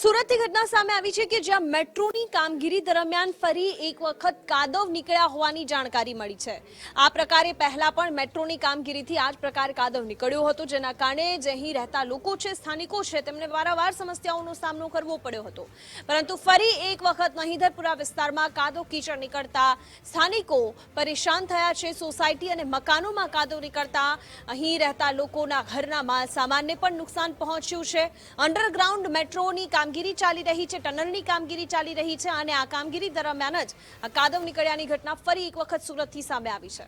સુરતની ઘટના સામે આવી છે કે જ્યાં મેટ્રોની કામગીરી દરમિયાન ફરી એક વખત કાદવ નીકળ્યા હોવાની જાણકારી મળી છે. આ પ્રકારે પહેલા પણ મેટ્રોની કામગીરીથી આ જ પ્રકાર કાદવ નીકળ્યો હતો, જેના કારણે જે અહીં રહેતા લોકો છે, સ્થાનિકો છે, તેમને વારંવાર સમસ્યાઓનો સામનો કરવો પડ્યો હતો. પરંતુ ફરી એક વખત મહીધરપુરા વિસ્તારમાં કાદવ કીચડ નીકળતા સ્થાનિકો પરેશાન થયા છે. સોસાયટી અને મકાનોમાં કાદવ નીકળતા અહીં રહેતા લોકોના ઘરના માલ સામાનને પણ નુકસાન પહોંચ્યું છે. અંડરગ્રાઉન્ડ મેટ્રોની કામગીરી ચાલી રહી છે, ટનલની કામગીરી ચાલી રહી છે અને આ કામગીરી દરમિયાન જ કાદવ નીકળ્યાની ઘટના ફરી એક વખત સુરતથી સામે આવી છે.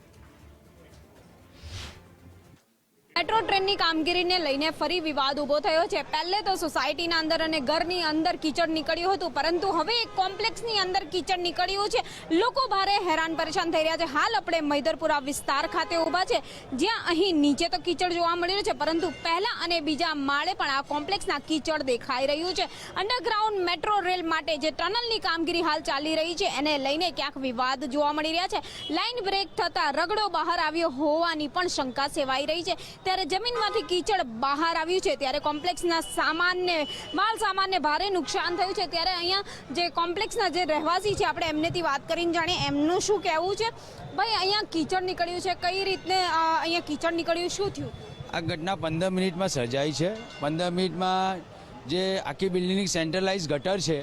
મેટ્રો ટ્રેનની કામગીરીને લઈને ફરી વિવાદ ઊભો થયો છે. પહેલે તો સોસાયટીના અંદર અને ઘરની અંદર કીચડ નીકળ્યું હતું, પરંતુ હવે એક કોમ્પ્લેક્સની અંદર કીચડ નીકળ્યું છે. લોકો ભારે હેરાન પરેશાન થઈ રહ્યા છે. હાલ આપણે મૈદરપુરા વિસ્તાર ખાતે ઊભા છે. જ્યાં અહીં નીચે તો કીચડ જોવા મળી રહ્યું છે, પરંતુ પહેલા અને બીજા માળે પણ આ કોમ્પ્લેક્સના કીચડ દેખાઈ રહ્યું છે. અંડરગ્રાઉન્ડ મેટ્રો રેલ માટે જે ટનલની કામગીરી હાલ ચાલી રહી છે, એને લઈને ક્યાંક વિવાદ જોવા મળી રહ્યા છે. લાઇન બ્રેક થતાં રગડો બહાર આવ્યો હોવાની પણ શંકા સેવાઈ રહી છે. ત્યારે જમીનમાંથી કીચડ બહાર આવ્યું છે. ત્યારે કોમ્પ્લેક્સના સામાનને માલ સામાનને ભારે નુકસાન થયું છે. ત્યારે અહીંયા જે કોમ્પ્લેક્સના જે રહેવાસી છે, આપણે એમનેથી વાત કરીને જાણીએ. એમનું શું કહેવું છે? ભાઈ, અહીંયા કીચડ નીકળ્યું છે. કઈ રીતને અહીંયા કીચડ નીકળ્યું? શું થયું? આ ઘટના પંદર મિનિટમાં સર્જાઈ છે. પંદર મિનિટમાં જે આખી બિલ્ડિંગની સેન્ટ્રલાઇઝ ગટર છે,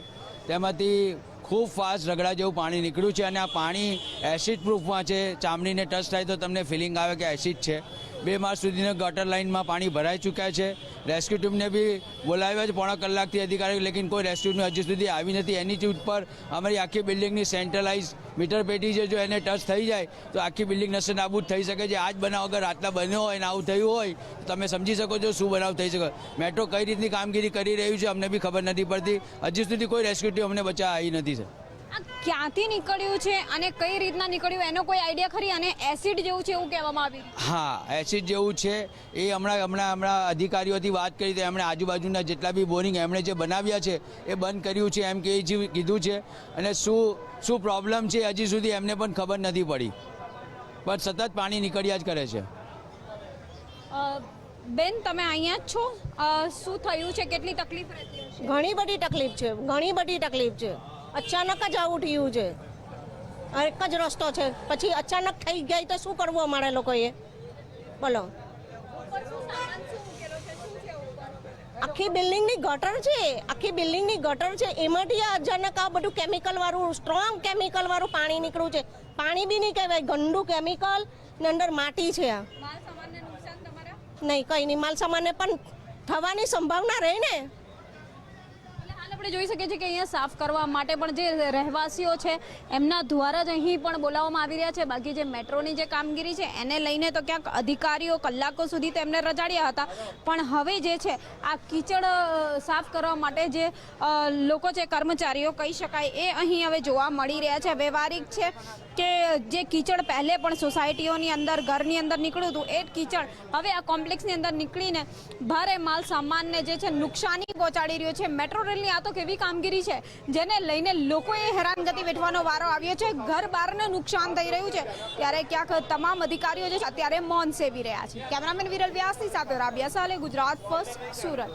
તેમાંથી ખૂબ ફાસ્ટ રગડા જેવું પાણી નીકળ્યું છે અને આ પાણી એસિડ પ્રૂફમાં છે. ચામડીને ટચ થાય તો તમને ફિલિંગ આવે કે એસિડ છે. બે માસ સુધીના ગટર લાઇનમાં પાણી ભરાઈ ચૂક્યા છે. રેસ્ક્યુ ટીમને બી બોલાવ્યા છે, પોણા કલાકથી અધિકારી લેકિન કોઈ રેસ્ક્યુની હજી સુધી આવી નથી. એની ઉપર અમારી આખી બિલ્ડિંગની સેન્ટ્રલાઇઝ મીટર પેટી છે, જો એને ટચ થઈ જાય, તો આખી બિલ્ડિંગ નશે નાબૂદ થઈ શકે છે. આજ બનાવ અગર રાતના બન્યો હોય ને આવું થયું હોય, તો તમે સમજી શકો છો શું બનાવ થઈ શકે. મેટ્રો કઈ રીતની કામગીરી કરી રહ્યું છે, અમને બી ખબર નથી પડતી. હજી સુધી કોઈ રેસ્ક્યુ ટીમ અમને બચાવ આવી નથી સર આ ક્યાંથી નીકળ્યું છે અને કઈ રીતના નીકળ્યું એનો કોઈ આઈડિયા ખરી? અને એસિડ જેવું છે એવું કહેવામાં આવ્યું. હા એસિડ જેવું છે. એ હમણાં હમણાં હમણાં અધિકારીઓથી વાત કરી તો એમણે આજુબાજુના જેટલા બી બોરિંગ એમણે જે બનાવ્યા છે એ બંધ કર્યું છે એમ કે જે કીધું છે. અને શું શું પ્રોબ્લેમ છે હજી સુધી એમને પણ ખબર નથી પડી. પણ સતત પાણી નીકળ્યા જ કરે છે. બેન તમે અહીંયા જ છો? શું થયું છે? કેટલી તકલીફ રહેતી ઘણી બધી તકલીફ છે ઘણી બધી તકલીફ છે. અચાનક જ આવું થયું છે. એક જ રસ્તો છે. પછી અચાનક થઈ ગઈ તો શું કરવું અમારે લોકોએ? બોલો. આખી બિલ્ડિંગની ગટર છે. આખી બિલ્ડિંગની ગટર છે. એમાંથી આ અચાનક આ બધું કેમિકલવાળું સ્ટ્રોંગ કેમિકલવાળું પાણી નીકળ્યું છે. પાણી બી નહીં કહેવાય ગંદુ કેમિકલ ને અંદર માટી છે આ. નહીં કંઈ નહીં. માલ સામાનને પણ થવાની સંભાવના રહે ને? આપણે જોઈ શકીએ છીએ કે અહીંયા સાફ કરવા માટે પણ જે રહેવાસીઓ છે, એમના દ્વારા જ અહીં પણ બોલાવવામાં આવી રહ્યા છે. બાકી જે મેટ્રોની જે કામગીરી છે, એને લઈને તો ક્યાંક અધિકારીઓ કલાકો સુધી તેમને રજાડ્યા હતા. પણ હવે જે છે, આ કીચડ સાફ કરવા માટે જે લોકો છે, કર્મચારીઓ કહી શકાય, એ અહીં હવે જોવા મળી રહ્યા છે. વ્યવહારિક છે કે જે કીચડ પહેલે પણ સોસાયટીઓની અંદર, ઘરની અંદર નીકળ્યું હતું, એ કીચડ હવે આ કોમ્પ્લેક્સની અંદર નીકળીને ભારે માલ સામાનને જે છે, નુકસાની પહોંચાડી રહ્યો છે. મેટ્રો રેલની આ તો કેવી કામગીરી છે? જેને લઈને લોકોએ હેરાનગતિ વેઠવાનો વારો આવ્યો છે. ઘર બહારને નુકસાન થઈ રહ્યું છે. ત્યારે ક્યાંક તમામ અધિકારીઓ જે છે અત્યારે મૌન સેવી રહ્યા છે. કેમેરામેન વિરલ વ્યાસની સાથે રાબિયા સાલે, ગુજરાત ફર્સ્ટ, સુરત.